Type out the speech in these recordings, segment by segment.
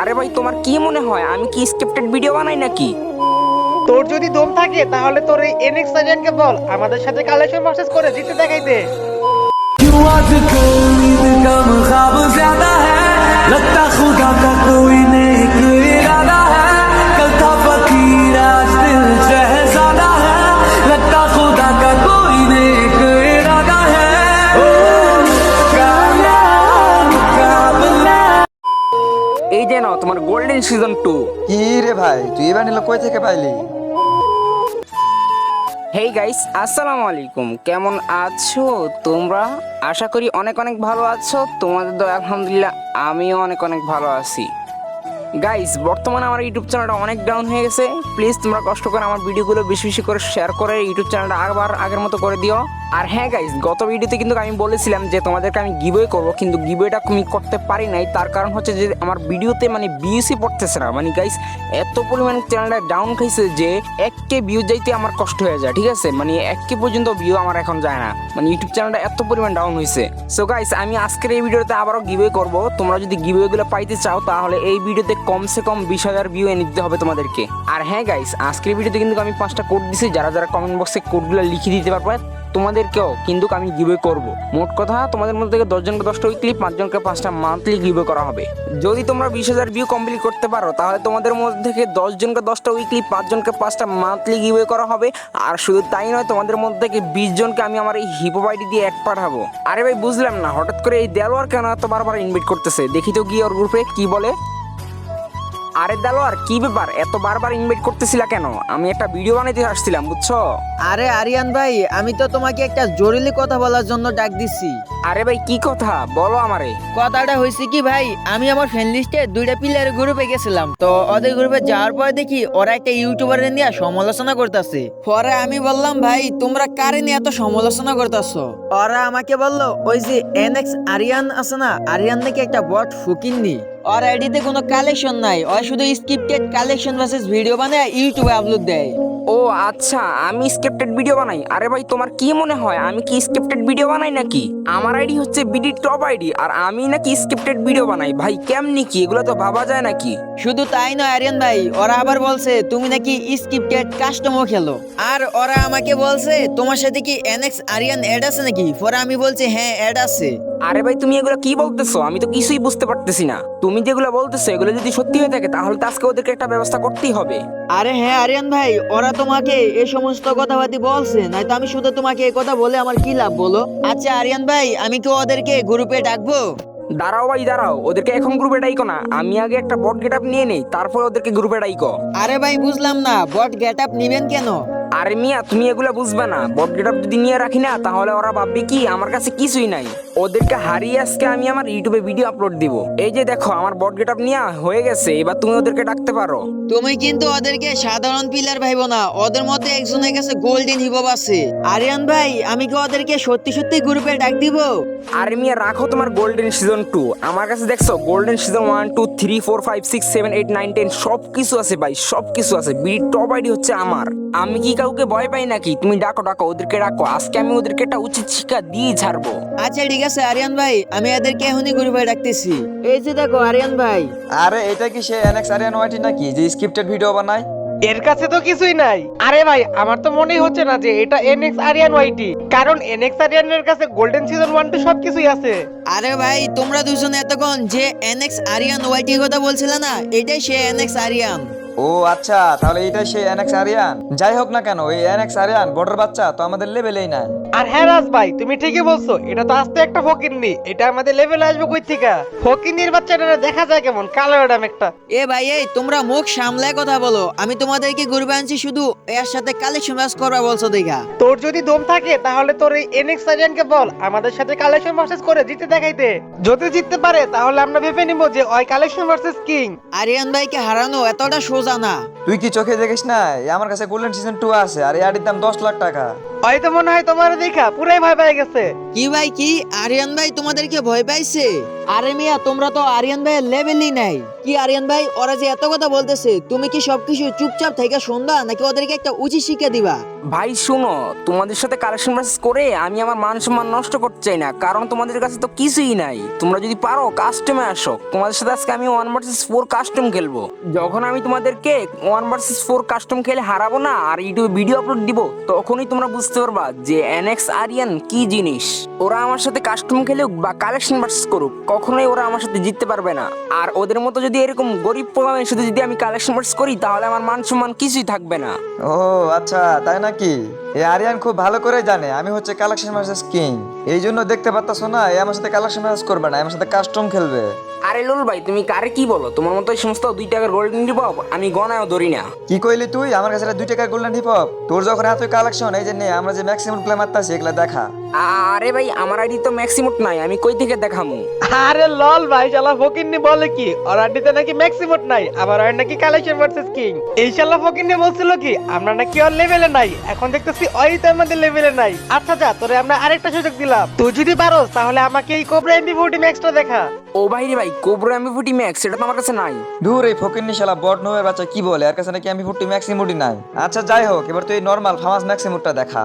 আরে ভাই তোমার কি মনে হয় আমি কি স্ক্রিপ্টেড ভিডিও বানাই নাকি তোর যদি দম থাকে তাহলে তোর এই এনএক্স সার্জনকে বল আমাদের সাথে কালেকশন প্রসেস করে জিতে দেখাইতে क्यों आजकल नींद कम ख्वाब ज्यादा है लगता खुदा का कोई তোমার গোল্ডেন সিজন টু কি রে ভাই তুই এবার নিল কই থেকে পাইলি? হেই গাইস আসসালামু আলাইকুম। কেমন আছো তোমরা? আশা করি অনেক অনেক ভালো আছো। তোমাদের তো আলহামদুলিল্লাহ আমিও অনেক অনেক ভালো আছি। গাইস বর্তমানে আমার ইউটিউব চ্যানেলটা অনেক ডাউন হয়ে গেছে। প্লিজ তোমরা কষ্ট করে আমার ভিডিওগুলো বেশি বেশি করে শেয়ার করে ইউটিউব চ্যানেলটা আবার আগের মতো করে দিও। আর হ্যাঁ গাইস গত ভিডিওতে কিন্তু আমি বলেছিলাম যে তোমাদেরকে আমি গিভওয়ে করব, কিন্তু গিভওয়েটা আমি করতে পারি নাই। তার কারণ হচ্ছে যে আমার ভিডিওতে মানে বিউসি পড়তেছে না। মানে গাইস এত পরিমাণ চ্যানেলটা ডাউন খাইছে যে এক কে ভিউ যাইতে আমার কষ্ট হয়ে যায়, ঠিক আছে? মানে এক কে পর্যন্ত ভিউ আমার এখন যায় না। মানে ইউটিউব চ্যানেলটা এত পরিমাণ ডাউন হয়েছে সো গাইস আমি আজকের এই ভিডিওতে আবারও গিভওয়ে করব। তোমরা যদি গিভওয়েগুলো পাইতে চাও, তাহলে এই ভিডিওতে কমসে কম বিশ হাজার ভিউ এনে দিতে হবে তোমাদেরকে। আর হ্যাঁ গাইস আজকের ভিডিওতে কিন্তু আমি পাঁচটা কোড দিছি। যারা যারা কমেন্ট বক্সে কোডগুলো লিখে দিতে পারবে তোমাদেরকেও কিন্তু আমি গিভওয়ে করব। মোট কথা, তোমাদের মধ্যে থেকে দশজনকে, দশটা উইকলি পাঁচজনকে পাঁচটা মান্থলি গিভওয়ে করা হবে। যদি তোমরা বিশ হাজার ভিউ কমপ্লিট করতে পারো, তাহলে তোমাদের মধ্যে থেকে দশজনকে, দশটা উইকলি পাঁচজনকে পাঁচটা মান্থলি গিভওয়ে করা হবে। আর শুধু তাই নয়, তোমাদের মধ্যে থেকে বিশ জনকে আমি আমার এই হিপো আইডি দিয়ে এক পাঠাবো। আরে ভাই, বুঝলাম না, হঠাৎ করে এই দেলোয়ার কেন এত বারবার ইনভাইট করতেছে? দেখি তো গিয়ে ওর গ্রুপে কি বলে। আরে দেলোয়ার কি ব্যাপার? এত বারবার ইনভাইট করতেছিলা কেন? আমি একটা ভিডিও বানাইতে আসছিলাম বুঝছ? আরে আরিয়ান ভাই আমি তো তোমাকে একটা জরুরি কথা বলার জন্য ডাক দিচ্ছি আরে ভাই কি কথা? বলো আমারে। কথাটা হয়েছে কি ভাই আমি আমার ফ্রেন্ড লিস্টে দুইটা প্লেয়ার গ্রুপে গেছিলাম। তো ওদের গ্রুপে যাওয়ার পরে দেখি ওরা একটা ইউটিউবারের নিয়ে সমালোচনা করতেছে। পরে আমি বললাম ভাই তোমরা কারে নিয়ে এত সমালোচনা করতেছো? ওরা আমাকে বলল ওই যে এনএক্স আরিয়ান আছে না? আরিয়ান নাকি একটা বট ফুকিননি ওর আইডিতে কোনো কালেকশন নাই। ও শুধু স্ক্রিপ্টেড কালেকশন ভার্সেস ভিডিও বানায় ইউটিউবে আপলোড দেয়। ও আচ্ছা আমি স্ক্রিপ্টেড ভিডিও বানাই। আরে ভাই তোমার কি মনে হয় আমি কি স্ক্রিপ্টেড ভিডিও বানাই নাকি? আমার আইডি হচ্ছে বিডি টপ আইডি আর আমি নাকি স্ক্রিপ্টেড ভিডিও বানাই। ভাই কেমনি কি? এগুলো তো ভাবা যায় নাকি? শুধু তাই নয় আরিয়ান ভাই ওরা আবার বলছে তুমি নাকি স্ক্রিপ্টেড কাস্টমও খেলো। আর ওরা আমাকে বলছে তোমার সাথে কি এনএক্স আরিয়ান অ্যাড আছে নাকি? পরে আমি বলছি হ্যাঁ অ্যাড আছে। আরে ভাই তুমি এগুলো কি বলতেছো? আমি তো কিছুই বুঝতে পারতেছি না। তুমি যেগুলো বলতেছো এগুলো যদি সত্যি হয়ে থাকে তাহলে তো আজকে ওদেরকে একটা ব্যবস্থা করতেই হবে। আরে হ্যাঁ আরিয়ান ভাই ওরা তোমাকে এই সমস্ত কথাবার্তি বলছে নাই তো আমি শুধু তোমাকে এই কথা বলে আমার কি লাভ বলো? আচ্ছা আরিয়ান ভাই আমি কি ওদেরকে গ্রুপে ডাকবো? দাঁড়াও ভাই দাঁড়াও ওদেরকে এখন গ্রুপে ডাইকো না আমি আগে একটা বট গেট আপ নিয়ে নেই তারপর ওদেরকে গ্রুপে ডাইকো। আরে ভাই বুঝলাম না বট গেট আপ নিবেন কেন? আরে মিয়া তুমি এগুলা বুঝবে না বট গেট আপ যদি নিয়ে রাখি না তাহলে ওরা ভাববে কি আমার কাছে কিছুই নাই। ওদেরকে হারিয়ে আজকে আমি আমার ইউটিউবে ভিডিও আপলোড দিব। এই যে দেখো আমার বট গেট আপ নিয়ে হয়ে গেছে এবার তুমি ওদেরকে ডাকতে পারো। তুমি কিন্তু ওদেরকে সাধারণ প্লেয়ার ভাইবো না ওদের মধ্যে একজনের কাছে গোল্ডেন হিবব আছে। আরিয়ান ভাই আমি কি ওদেরকে সত্যি সত্যি গ্রুপে ডাক দিব? আরে মিয়া রাখো তোমার গোল্ডেন সিজন টু আমার কাছে দেখছ golden season one two three four five six seven eight nine ten সব কিছু আছে ভাই সব কিছু আছে। বিডি টপ আইডি হচ্ছে আমার। আমি কি কাউকে ভয় পাই নাকি? তুমি ডাকো ডাকো ওদেরকে ডাকো। আজকে আমি ওদেরকে একটা উচিত শিক্ষা দিয়ে ছাড়বো। আচ্ছা ঠিক আছে আরিয়ান ভাই আমি এদেরকে এখনই গ্রুপে ডাকতেছি। এই যে দেখো আরিয়ান ভাই। আরে এটা কি সে এনএক্স আরিয়ান ওয়াইটি নাকি যে স্ক্রিপ্টেড ভিডিও বানায়? এর কাছে তো কিছুই নাই। আরে ভাই আমার তো মনেই হচ্ছে না যে এটা এনএক্স আরিয়ান ওয়াইটি কারণ এনএক্স আরিয়ানের কাছে গোল্ডেন সিজন ওয়ান টু সবকিছুই আছে। আরে ভাই তোমরা দুজন এতক্ষণ যে এনএক্স আরিয়ান ওয়াইটির কথা বলছিলে না এটাই সে এনএক্স আরিয়ান ও আচ্ছা তাহলে এটাই সেই এনএক্স আরিয়ান যাই হোক না কেন এই এনএক্স আরিয়ান বড়র বাচ্চা তো আমাদের লেভেলেই নাই। আর হ্যাঁ রাজ ভাই তুমি ঠিকই বলছো এটা তো আস্তে একটা ফকিরনি এটা আমাদের লেভেলে আসবে কই থেকে ফকিরনির বাচ্চাটা দেখা যায় কেমন কালো ম্যাডাম একটা। এ ভাই এই তোমরা মুখ সামলায় কথা বলো আমি তোমাদেরকে গ্রুপে আনছি শুধু এর সাথে কালেকশন ম্যাচ করবা বলছো দেখা। তোর যদি দম থাকে তাহলে তোর এই এনএক্স আরিয়ানকে বল আমাদের সাথে কালেকশন ভার্সেস করে জিতে দেখাইতে। যদি জিততে পারে তাহলে আমরা ভেবে নিব যে ওই কালেকশন ভার্সেস কিং আরিয়ান ভাইকে হারানো এতটা সোজা না তুই কি চোখে দেখিস না আমার কাছে গোল্ডেন সিজন টু আছে, আর এর দাম দশ লাখ টাকা। হয়তো মনে হয় তোমার দেখা পুরাই ভয় পেয়ে গেছে। কি ভাই কি? আরিয়ান ভাই তোমাদেরকে ভয় পাইছে? আরে মিয়া তোমরা তো আরিয়ান ভাইয়ের লেভেলই নাই। কি আরিয়ান ভাই ওরা যে এত কথা বলতেছে তুমি কি সবকিছু চুপচাপ থেকে শুনবা নাকি ওদেরকে একটা উচিত শিক্ষা দিবা? ভাই শুনো তোমাদের সাথে কালেকশন করে আমি আমার মান সম্মান নষ্ট করতে চাই না কারণ তোমাদের কাছে তো কিছুই নাই। তোমরা যদি পারো কাস্টমে আসো। তোমাদের সাথে আজকে আমি ওয়ান ভার্সেস ফোর কাস্টম খেলব। যখন আমি তোমাদেরকে ওয়ান ভার্সেস ফোর কাস্টম খেলে হারাবো না আর ইউটিউবে ভিডিও আপলোড দিব তখনই তোমরা বুঝতে পারবা যে এনএক্স আরিয়ান কি জিনিস? ওরা আমার সাথে কাস্টম খেলুক বা কালেকশন ভার্সেস করুক, কখনোই ওরা আমার সাথে জিততে পারবে না। আর ওদের মতো যদি এরকম গরিব পোলামের সাথে যদি আমি কালেকশন ভার্সেস করি, তাহলে আমার মান সম্মান কিছুই থাকবে না। ও আচ্ছা তাই নাকি? এই আরিয়ান খুব ভালো করে জানে আমি হচ্ছে কালেকশন ভার্সেস কিং এই জন্য দেখতে পারতাছ না এ আমার সাথে কালেকশন ভার্সেস করবে না আমার সাথে কাস্টম খেলবে। আরে লোল ভাই তুমি কারে কি বলো? তোমার মতো সমস্ত দুই টাকার গোল্ডেন রিপপ আমি গনায়ও ধরি না। কি কইলি তুই? আমার কাছে দুই টাকার গোল্ডেন হিপ হপ তোর যখন এত কালেকশন এই যে নে আমরা যে ম্যাক্সিমাম প্লে মারতাছি এগুলা দেখা। আরে ভাই আমার আইডি তো ম্যাক্সিমুট নাই আমি কই থেকে দেখামু? আরে লল ভাই শালা ফকিন্নি বলে কি? অরাডিতে নাকি ম্যাক্সিমোট নাই আবার হয় নাকি কালেকশন ভার্সেস কিং এই শালা ফকিন্নি বলছিল কি আমরা নাকি ওর লেভেলে নাই এখন দেখতেছি ওই তো আমাদের লেভেলে নাই। আচ্ছা যা তোরে আমরা আরেকটা সুযোগ দিলাম। তুই যদি পারোস তাহলে আমাকে এই কোবরা এমবি ফোর্টি ম্যাক্সটা দেখা। ও ভাই রে ভাই কোবরা এমবি ফুটি ম্যাক্স সেটা তো আমার কাছে নাই। দূর এই ফকির শালা বট নোয়ের বাচ্চা কি বলে? আর কাছে নাকি আমি ফুটি ম্যাক্সিমুটি নাই। আচ্ছা যাই হোক এবার তুই নর্মাল ফামাস ম্যাক্সিমুটটা দেখা।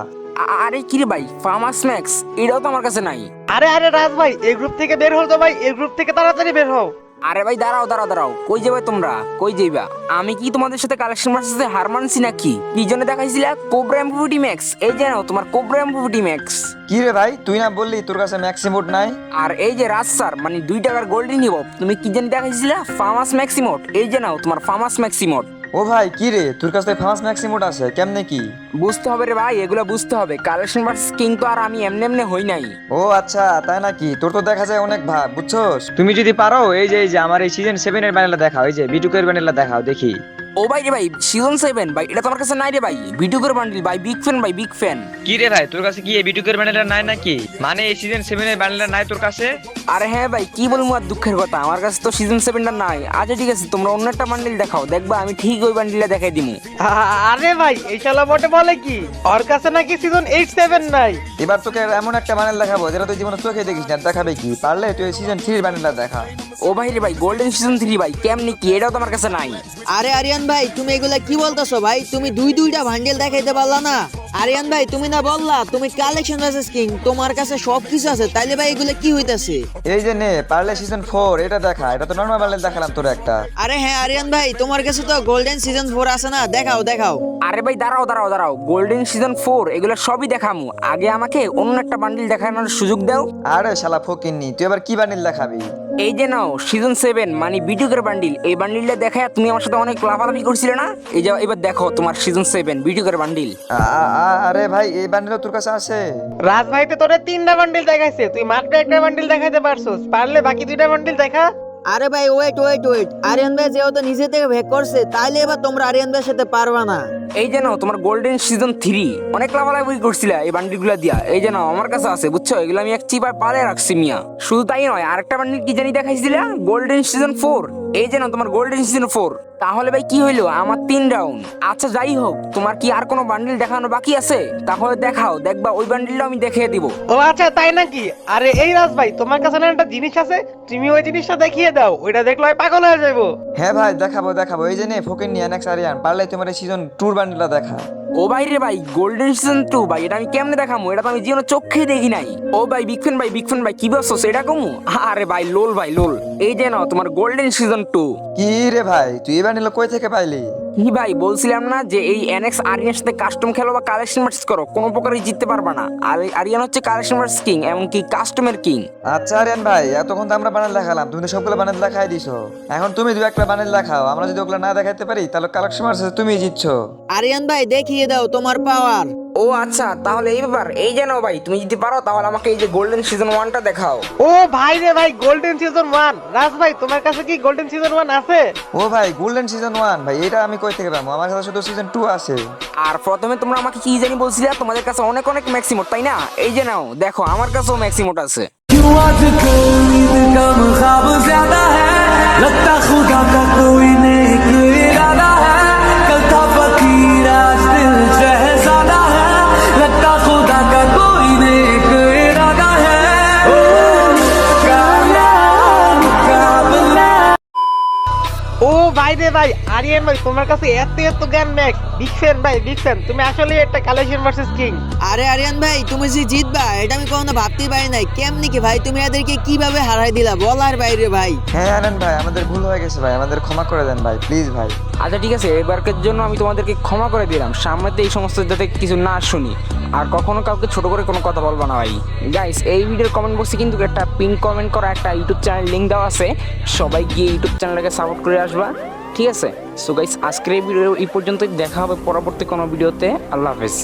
আরে কি রে ভাই ফার্মাস ম্যাক্স এটাও তো আমার কাছে নাই। আরে আরে রাজ ভাই এই গ্রুপ থেকে বের হও তো ভাই এই গ্রুপ থেকে তাড়াতাড়ি বের হও। আরে ভাই দাঁড়াও দাঁড়াও দাঁড়াও। কই যাবে তোমরা? কই যাইবা? আমি কি তোমাদের সাথে কালেকশন ভার্সেসে হার মানছি নাকি? কি জন্য দেখাইছিলা? কোবরা এমবি ফুটি ম্যাক্স এই যে নাও তোমার কোবরা এমবি ফুটি ম্যাক্স কি রে ভাই তুই না বললি তোর কাছে ম্যাক্সিমোট নাই? আর এই যে রাজ স্যার মানে দুই টাকার গোল্ডেন হিপ তুমি কি জানি দেখাইছিলা? ফার্মাস ম্যাক্সিমোট এই যে নাও তোমার ফার্মাস ম্যাক্সিমোট ও ভাই কি রে? তোর কাছে ফেমাস ম্যাক্সিমোট আছে কেমনে কি? বুঝতে হবে রে ভাই এগুলো বুঝতে হবে। কালেকশন ভার্সেস কিং তো আর আমি এমনি এমনি হই নাই। ও আচ্ছা তাই নাকি? তোর তো দেখা যায় অনেক ভাব বুঝছস? তুমি যদি পারো এই যে এই যে আমার এই সিজন সেভেন এর ব্যানেলটা দেখাও এই যে বিটুকের ব্যানেলটা দেখাও দেখি। ও ভাই রে ভাই সিজন সেভেন ভাই এটা তোমার কাছে নাই রে ভাই। ভিডিও করে বান্ডিল ভাই বিগ ফ্যান ভাই বিগ ফ্যান কি রে ভাই তোর কাছে কি এই বিটুকের ব্যানেলটা নাই নাকি? মানে এই সিজন সেভেন এর ব্যানেলটা নাই তোর কাছে? আরে হ্যাঁ ভাই কি বলব আর দুঃখের কথা আমার কাছে তো সিজন সেভেনটা নাই। আচ্ছা ঠিক আছে তোমরা অন্য একটা বান্ডিল দেখাও দেখবা আমি ঠিক ওই বান্ডিলটা দেখাই দিমু। আরে ভাই এই শালা বটে বলে কি? ওর কাছে নাকি সিজন এইট সেভেন নাই। এবার তোকে এমন একটা ব্যানেল দেখাবো যেটা তুই জীবনে চোখে দেখিস না দেখাবে কি? পারলে তুই সিজন থ্রির ব্যানেলটা দেখা। ও ভাই রে ভাই গোল্ডেন সিজন থ্রি ভাই কেমনি কি? এটাও তো আমার কাছে নাই। আরে আরিয়ান ভাই তুমি এগুলা কি বলতেছো ভাই? তুমি দুই দুইটা ভান্ডেল দেখাইতে পারলা না। আরিয়ান ভাই তুমি না বললা তুমি কালেকশন ভার্সেস কিং তোমার কাছে সব কিছু আছে তাইলে ভাই এগুলা কি হইতাছে? এই যে নে পারলে সিজন ফোর এটা দেখা এটা তো নর্মাল ব্যানেল দেখালাম তোর একটা। আরে হ্যাঁ আরিয়ান ভাই তোমার কাছে তো গোল্ডেন সিজন ফোর আছে না দেখাও দেখাও। আরে ভাই দাঁড়াও দাঁড়াও দাঁড়াও গোল্ডেন সিজন ফোর এগুলো সবই দেখামু। আগে আমাকে অন্য একটা বান্ডিল দেখানোর সুযোগ দাও। আরে শালা ফকিন্নি তুই এবার কি বান্ডিল দেখাবি? এই যে নাও সিজন সেভেন মানে বিটুকের বান্ডিল এই বান্ডিলটা দেখায় তুমি আমার সাথে অনেক লাফালাফি করছিলে না? এই যে এবার দেখো তোমার সিজন সেভেন বিটুকের বান্ডিল আ- আরে ভাই এই ব্যানেলও তোর কাছে আছে? রাজ ভাই তো তোরে তিনটা বান্ডিল দেখাইছে তুই মাত্র একটা বান্ডিল দেখাইতে পারছস পারলে বাকি দুইটা বান্ডিল দেখা। আরে ভাই ওয়েট ওয়েট ওয়েট আরিয়ান ভাই যেহেতু নিজে থেকে ভেক করছে তাইলে এবার তোমরা আরিয়ান ভাইয়ের সাথে পারবা না। এই যে নাও তোমার গোল্ডেন সিজন থ্রি অনেক লাফালাফি করছিলা এই বান্ডিলগুলো দিয়া। এই যে নাও আমার কাছে আছে বুঝছ? এগুলো আমি এক চিপার পালে রাখছি মিয়া। শুধু তাই নয় আরেকটা বান্ডিল কি জানি দেখাইছিলা? গোল্ডেন সিজন ফোর এই যে নাও তোমার গোল্ডেন সিজন ফোর তাহলে ভাই কি হইল? আমার তিন রাউন্ড আচ্ছা যাই হোক তোমার কি আর কোনো বান্ডিল দেখানো বাকি আছে? তাহলে দেখাও দেখবা ওই বান্ডিলটা আমি দেখিয়ে দিব। ও আচ্ছা তাই নাকি? আরে এই রাজ ভাই তোমার কাছে না একটা জিনিস আছে? তুমি ওই জিনিসটা দেখিয়ে দাও ওইটা দেখলে হয় পাগল হয়ে যাব হ্যাঁ ভাই দেখাবো দেখাবো। এই যে নে ফকিন্নি এনএক্স আরিয়ান পারলে তোমার এই সিজন টুর ব্যানেলটা দেখা। ও ভাই রে ভাই গোল্ডেন সিজন টু ভাই এটা আমি কেমনে দেখামু? এটা তো আমি জীবনে চোখে দেখি নাই। ও ভাই বিগ ফ্যান ভাই বিগ ফ্যান ভাই কি বলছো সেটা কমু? আরে ভাই লোল ভাই লোল এই যে নাও তোমার গোল্ডেন সিজন টু কি রে ভাই তুই এই ব্যানেল কই থেকে পাইলি? কি ভাই বলছিলাম না যে এই এনএক্স আরিয়ানের সাথে কাস্টম খেলো বা কালেকশন ম্যাচ করো কোনো প্রকারই জিততে পারবা না। আর আরিয়ান হচ্ছে কালেকশন ম্যাচ কিং এমনকি কাস্টমের কিং আচ্ছা আরিয়ান ভাই এতক্ষণ তো আমরা বানেল দেখালাম তুমি তো সবগুলো বানেল দেখাই দিছো। এখন তুমি দু একটা বানেল দেখাও আমরা যদি ওগুলো না দেখাইতে পারি তাহলে কালেকশন মার্সে তুমি জিতছো। আরিয়ান ভাই দেখিয়ে দাও তোমার পাওয়ার ও আচ্ছা তাহলে এই ব্যাপার এই যে নাও ভাই তুমি যদি পারো তাহলে আমাকে এই যে গোল্ডেন সিজন ওয়ানটা দেখাও ও ভাই রে ভাই গোল্ডেন সিজন ওয়ান রাজ ভাই তোমার কাছে কি গোল্ডেন সিজন ওয়ান আছে ও ভাই গোল্ডেন সিজন ওয়ান ভাই এটা আমি কই থেকে পাবো আমার কাছে শুধু সিজন টু আছে আর প্রথমে তোমরা আমাকে কি জানি বলছিলে তোমাদের কাছে অনেক অনেক ম্যাক্সিমোট তাই না এই যে নাও দেখো আমার কাছেও ম্যাক্সিমোট আছে क्यों आजकल ईद कम ख्वाब ज्यादा है लगता खुदा का कोई नेक ও ভাই রে ভাই আরিয়ান ভাই তোমার কাছে এত এত জ্ঞান ম্যাক্স বিগ ভাই বিগ তুমি আসলে একটা কালেকশন ভার্সেস কিং আরে আরিয়ান ভাই তুমি যে জিতবা এটা আমি কখনো ভাবতেই পারি নাই। কেমনি কি ভাই তুমি এদেরকে কীভাবে হারাই দিলা বলার বাইরে ভাই হ্যাঁ আরিয়ান ভাই আমাদের ভুল হয়ে গেছে ভাই আমাদের ক্ষমা করে দেন ভাই প্লিজ ভাই। আচ্ছা ঠিক আছে এবারকের জন্য আমি তোমাদেরকে ক্ষমা করে দিলাম। সামনেতে এই সমস্ত যাতে কিছু না শুনি। আর কখনো কাউকে ছোট করে কোনো কথা বলব না ভাই। গাইস এই ভিডিওর কমেন্ট বক্সে কিন্তু একটা পিন কমেন্ট করা একটা ইউটিউব চ্যানেল লিঙ্ক দেওয়া আছে। সবাই গিয়ে ইউটিউব চ্যানেলটাকে সাপোর্ট করে আসবা। ঠিক আছে? সো গাইস আজকের এই ভিডিও এই পর্যন্তই। দেখা হবে পরবর্তী কোনো ভিডিওতে আল্লাহ হাফেজ।